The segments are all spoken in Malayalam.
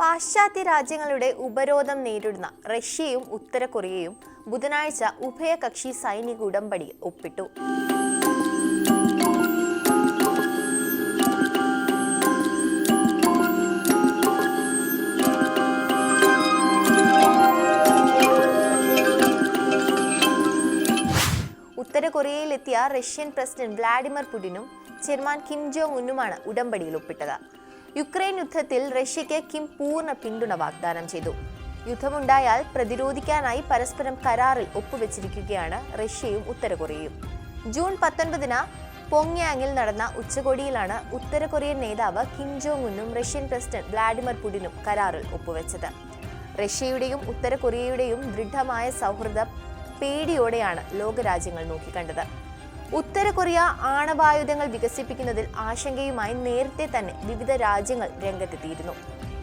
പാശ്ചാത്യ രാജ്യങ്ങളുടെ ഉപരോധം നേരിടുന്ന റഷ്യയും ഉത്തര കൊറിയയും ബുധനാഴ്ച ഉഭയകക്ഷി സൈനിക ഉടമ്പടി ഒപ്പിട്ടു. ഉത്തര കൊറിയയിലെത്തിയ റഷ്യൻ പ്രസിഡന്റ് വ്ളാഡിമിർ പുടിനും ചെയർമാൻ കിം ജോങ് ഉന്നുമാണ് ഉടമ്പടിയിൽ ഒപ്പിട്ടത്. യുക്രൈൻ യുദ്ധത്തിൽ റഷ്യയ്ക്ക് കിം പൂർണ പിന്തുണ വാഗ്ദാനം ചെയ്തു. യുദ്ധമുണ്ടായാൽ പ്രതിരോധിക്കാനായി പരസ്പരം കരാറിൽ ഒപ്പുവെച്ചിരിക്കുകയാണ് റഷ്യയും ഉത്തരകൊറിയയും ജൂൺ പത്തൊൻപതിന് പോങ്യാങ്ങിൽ നടന്ന ഉച്ചകോടിയിലാണ് ഉത്തര കൊറിയൻ നേതാവ് കിം ജോങ് ഉന്നും റഷ്യൻ പ്രസിഡന്റ് വ്ളാഡിമിർ പുടിനും കരാറിൽ ഒപ്പുവെച്ചത്. റഷ്യയുടെയും ഉത്തര കൊറിയയുടെയും ദൃഢമായ സൗഹൃദം പേടിയോടെയാണ് ലോകരാജ്യങ്ങൾ നോക്കിക്കണ്ടത്. ഉത്തര കൊറിയ ആണവായുധങ്ങൾ വികസിപ്പിക്കുന്നതിൽ ആശങ്കയുമായി നേരത്തെ തന്നെ വിവിധ രാജ്യങ്ങൾ രംഗത്തെത്തിയിരുന്നു.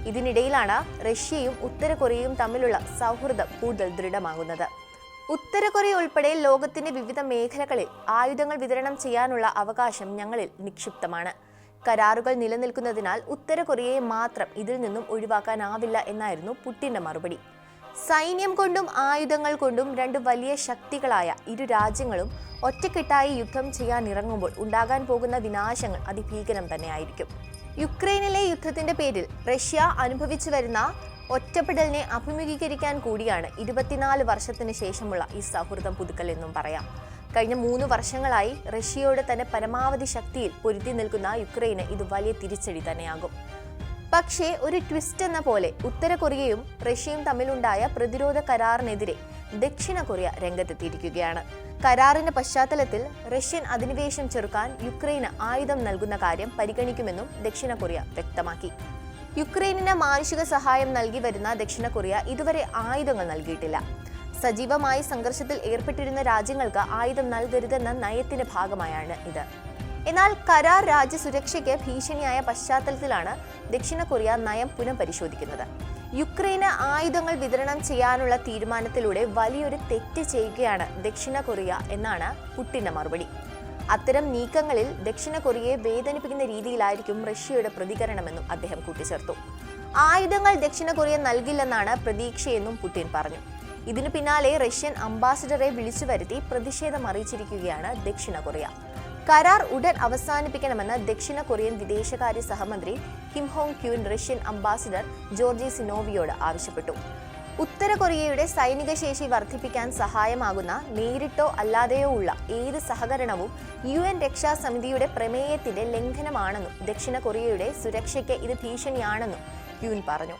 ഇതിനിടയിലാണ് റഷ്യയും ഉത്തര കൊറിയയും തമ്മിലുള്ള സൗഹൃദം കൂടുതൽ ദൃഢമാകുന്നത്. ഉത്തര കൊറിയ ഉൾപ്പെടെ ലോകത്തിന്റെ വിവിധ മേഖലകളിൽ ആയുധങ്ങൾ വിതരണം ചെയ്യാനുള്ള അവകാശം ഞങ്ങളിൽ നിക്ഷിപ്തമാണ്. കരാറുകൾ നിലനിൽക്കുന്നതിനാൽ ഉത്തര കൊറിയയെ മാത്രം ഇതിൽ നിന്നും ഒഴിവാക്കാനാവില്ല എന്നായിരുന്നു പുട്ടിന്റെ മറുപടി. സൈന്യം കൊണ്ടും ആയുധങ്ങൾ കൊണ്ടും രണ്ട് വലിയ ശക്തികളായ ഇരു രാജ്യങ്ങളും ഒറ്റക്കെട്ടായി യുദ്ധം ചെയ്യാൻ ഇറങ്ങുമ്പോൾ ഉണ്ടാകാൻ പോകുന്ന വിനാശങ്ങൾ അതിഭീകരം തന്നെയായിരിക്കും. യുക്രൈനിലെ യുദ്ധത്തിന്റെ പേരിൽ റഷ്യ അനുഭവിച്ചു വരുന്ന ഒറ്റപ്പെടലിനെ അഭിമുഖീകരിക്കാൻ കൂടിയാണ് ഇരുപത്തിനാല് വർഷത്തിന് ശേഷമുള്ള ഈ സൗഹൃദം പുതുക്കൽ എന്നും പറയാം. കഴിഞ്ഞ മൂന്ന് വർഷങ്ങളായി റഷ്യയോട് തന്നെ പരമാവധി ശക്തിയിൽ പൊരുതി നിൽക്കുന്ന യുക്രൈന് ഇത് വലിയ തിരിച്ചടി തന്നെയാകും. പക്ഷേ ഒരു ട്വിസ്റ്റ് എന്ന പോലെ ഉത്തര കൊറിയയും റഷ്യയും തമ്മിലുണ്ടായ പ്രതിരോധ കരാറിനെതിരെ ദക്ഷിണ കൊറിയ രംഗത്തെത്തിയിരിക്കുകയാണ്. കരാറിന്റെ പശ്ചാത്തലത്തിൽ റഷ്യൻ അധിനിവേശം ചെറുക്കാൻ യുക്രൈന് ആയുധം നൽകുന്ന കാര്യം പരിഗണിക്കുമെന്നും ദക്ഷിണ കൊറിയ വ്യക്തമാക്കി. യുക്രൈനിന് മാനുഷിക സഹായം നൽകി വരുന്ന ദക്ഷിണ കൊറിയ ഇതുവരെ ആയുധങ്ങൾ നൽകിയിട്ടില്ല. സജീവമായി സംഘർഷത്തിൽ ഏർപ്പെട്ടിരുന്ന രാജ്യങ്ങൾക്ക് ആയുധം നൽകരുതെന്ന നയത്തിന്റെ ഭാഗമായാണ് ഇത്. എന്നാൽ കരാർ രാജ്യ സുരക്ഷയ്ക്ക് ഭീഷണിയായ പശ്ചാത്തലത്തിലാണ് ദക്ഷിണ കൊറിയ നയം പുനഃപരിശോധിക്കുന്നത്. യുക്രൈന് ആയുധങ്ങൾ വിതരണം ചെയ്യാനുള്ള തീരുമാനത്തിലൂടെ വലിയൊരു തെറ്റ് ചെയ്യുകയാണ് ദക്ഷിണ കൊറിയ എന്നാണ് പുട്ടിന്റെ മറുപടി. അത്തരം നീക്കങ്ങളിൽ ദക്ഷിണ കൊറിയയെ വേദനിപ്പിക്കുന്ന രീതിയിലായിരിക്കും റഷ്യയുടെ പ്രതികരണമെന്നും അദ്ദേഹം കൂട്ടിച്ചേർത്തു. ആയുധങ്ങൾ ദക്ഷിണ കൊറിയ നൽകില്ലെന്നാണ് പ്രതീക്ഷയെന്നും പുടിൻ പറഞ്ഞു. ഇതിനു പിന്നാലെ റഷ്യൻ അംബാസിഡറെ വിളിച്ചു വരുത്തി പ്രതിഷേധം അറിയിച്ചിരിക്കുകയാണ് ദക്ഷിണ കൊറിയ. കരാർ ഉടൻ അവസാനിപ്പിക്കണമെന്ന് ദക്ഷിണ കൊറിയൻ വിദേശകാര്യ സഹമന്ത്രി Kim Hong Kyun Russian ambassador Georgy സിനോവിയോട് ആവശ്യപ്പെട്ടു. ഉത്തര കൊറിയയുടെ സൈനിക ശേഷി വർദ്ധിപ്പിക്കാൻ സഹായമാകുന്ന നേരിട്ടോ അല്ലാതെയോ ഉള്ള ഏത് സഹകരണവും യു എൻ രക്ഷാസമിതിയുടെ പ്രമേയത്തിന്റെ ലംഘനമാണെന്നും ദക്ഷിണ കൊറിയയുടെ സുരക്ഷയ്ക്ക് ഇത് ഭീഷണിയാണെന്നും ക്യൂൻ പറഞ്ഞു.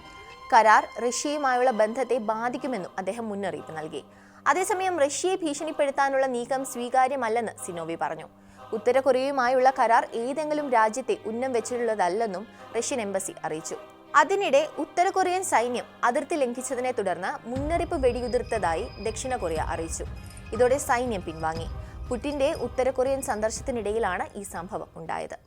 കരാർ റഷ്യയുമായുള്ള ബന്ധത്തെ ബാധിക്കുമെന്നും അദ്ദേഹം മുന്നറിയിപ്പ് നൽകി. അതേസമയം റഷ്യയെ ഭീഷണിപ്പെടുത്താനുള്ള നീക്കം സ്വീകാര്യമല്ലെന്ന് സിനോവി പറഞ്ഞു. ഉത്തര കൊറിയയുമായുള്ള കരാർ ഏതെങ്കിലും രാജ്യത്തെ ഉന്നം വെച്ചിട്ടുള്ളതല്ലെന്നും റഷ്യൻ എംബസി അറിയിച്ചു. അതിനിടെ ഉത്തര കൊറിയൻ സൈന്യം അതിർത്തി ലംഘിച്ചതിനെ തുടർന്ന് മുന്നറിയിപ്പ് വെടിയുതിർത്തതായി ദക്ഷിണ കൊറിയ അറിയിച്ചു. ഇതോടെ സൈന്യം പിൻവാങ്ങി. പുടിന്റെ ഉത്തര കൊറിയൻ സന്ദർശനത്തിനിടയിലാണ് ഈ സംഭവം ഉണ്ടായത്.